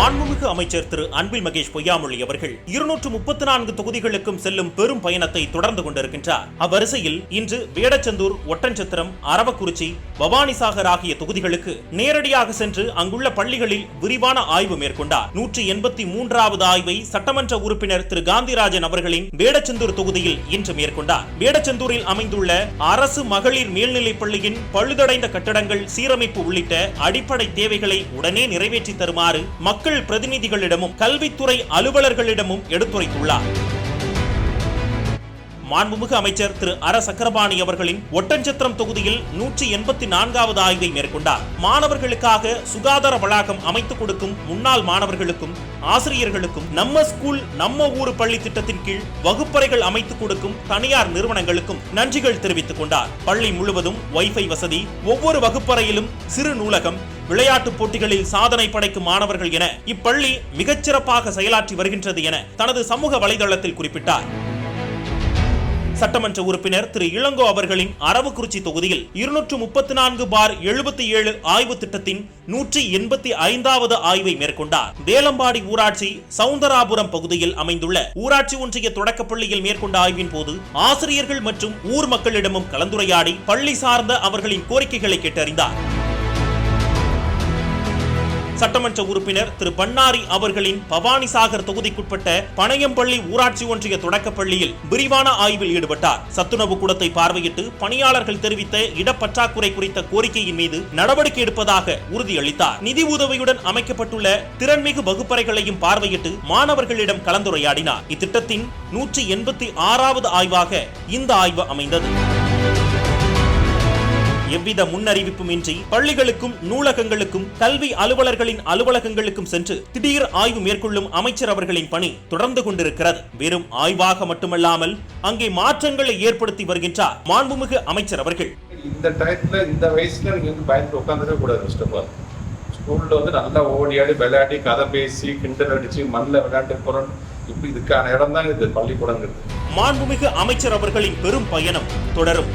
மாண்புமிகு அமைச்சர் திரு அன்பில் மகேஷ் பொய்யாமொழி அவர்கள் இருநூற்று முப்பத்தி நான்கு தொகுதிகளுக்கும் செல்லும் பெரும் பயணத்தை தொடர்ந்து கொண்டிருக்கின்றார். அவ்வரிசையில் இன்று வேடச்சந்தூர் ஒட்டன்சத்திரம் அரவக்குறிச்சி பவானிசாகர் ஆகிய தொகுதிகளுக்கு நேரடியாக சென்று அங்குள்ள பள்ளிகளில் விரிவான ஆய்வு மேற்கொண்டார். நூற்றி எண்பத்தி மூன்றாவது ஆய்வை சட்டமன்ற உறுப்பினர் திரு காந்திராஜன் அவர்களின் வேடச்சந்தூர் தொகுதியில் இன்று மேற்கொண்டார். வேடச்சந்தூரில் அமைந்துள்ள அரசு மகளிர் மேல்நிலைப் பள்ளியின் பழுதடைந்த கட்டடங்கள் சீரமைப்பு உள்ளிட்ட அடிப்படை தேவைகளை உடனே நிறைவேற்றி தருமாறு மக்கள் மக்கள் பிரதிநிதிகளிடமும் கல்வித்துறை அலுவலர்களிடமும் எடுத்துரைத்துள்ளார். மாண்புமிகு அமைச்சர் திரு அர. சக்கரபாணி அவர்களின் ஒட்டஞ்சத்திரம் தொகுதியில் நூற்றி எண்பத்தி நான்காவது ஆய்வை மேற்கொண்டார். மாணவர்களுக்காக சுகாதார வளாகம் அமைத்துக் கொடுக்கும் முன்னாள் மாணவர்களுக்கும் ஆசிரியர்களுக்கும் நம்ம ஸ்கூல் நம்ம ஊரு பள்ளி திட்டத்தின் கீழ் வகுப்பறைகள் அமைத்துக் கொடுக்கும் தனியார் நிறுவனங்களுக்கும் நன்றிகள் தெரிவித்துக் கொண்டார். பள்ளி முழுவதும் வைஃபை வசதி ஒவ்வொரு வகுப்பறையிலும் சிறு நூலகம் விளையாட்டு போட்டிகளில் சாதனை படைக்கும் மாணவர்கள் என இப்பள்ளி மிகச்சிறப்பாக செயலாற்றி வருகின்றது என தனது சமூக வலைதளத்தில் குறிப்பிட்டார். சட்டமன்ற உறுப்பினர் திரு. இளங்கோ அவர்களின் அரவக்குறிச்சி தொகுதியில் இருநூற்று முப்பத்தி நான்கு பார் எழுபத்தி ஏழு ஆய்வு திட்டத்தின் நூற்றி எண்பத்தி ஐந்தாவது ஆய்வை மேற்கொண்டார். வேலம்பாடி ஊராட்சி சவுந்தராபுரம் பகுதியில் அமைந்துள்ள ஊராட்சி ஒன்றிய தொடக்கப்பள்ளியில் மேற்கொண்ட ஆய்வின் போது ஆசிரியர்கள் மற்றும் ஊர் மக்களிடமும் கலந்துரையாடி பள்ளி சார்ந்த அவர்களின் கோரிக்கைகளை கேட்டறிந்தார். சட்டமன்ற உறுப்பினர் திரு பன்னாரி அவர்களின் பவானிசாகர் தொகுதிக்குட்பட்ட பனையம்பள்ளி ஊராட்சி ஒன்றிய தொடக்கப்பள்ளியில் விரிவான ஆய்வில் ஈடுபட்டார். சத்துணவு கூடத்தை பார்வையிட்டு பணியாளர்கள் தெரிவித்த இடப்பற்றாக்குறை குறித்த கோரிக்கையின் மீது நடவடிக்கை எடுப்பதாக உறுதியளித்தார். நிதி உதவியுடன் அமைக்கப்பட்டுள்ள திறன்மிகு வகுப்பறைகளையும் பார்வையிட்டு மாணவர்களிடம் கலந்துரையாடினார். இத்திட்டத்தின் நூற்றி எண்பத்தி ஆறாவது ஆய்வாக இந்த ஆய்வு அமைந்தது. எவ்வித முன்னறிவிப்புமின்றி பள்ளிகளுக்கும் நூலகங்களுக்கும் கல்வி அலுவலர்களின் அலுவலகங்களுக்கும் சென்று திடீர் ஆய்வு மேற்கொள்ளும் அமைச்சர் அவர்களின் பணி தொடர்ந்து கொண்டிருக்கிறது. வெறும் ஆய்வாக மட்டுமல்லாமல் அங்கே மாற்றங்களை ஏற்படுத்தி வருகின்றார் மாண்புமிகு அமைச்சர் அவர்கள். இந்த டயத்துல இந்த வயசுல நீங்க வந்து பயந்து உட்காந்துருக்க கூடாது ஃபர்ஸ்ட் ஆஃப் ஆல் ஸ்கூல்ல வந்து நல்லா ஓடி ஆடி விளையாடி கதை பேசி கிண்டல் அடிச்சு மண்ணில் விளையாண்டு போறோம். இப்படி இதுக்கான இடம் தான் இது பள்ளிக்கூடங்கிறது. மாண்புமிகு அமைச்சர் அவர்களின் பெரும் பயணம் தொடரும்.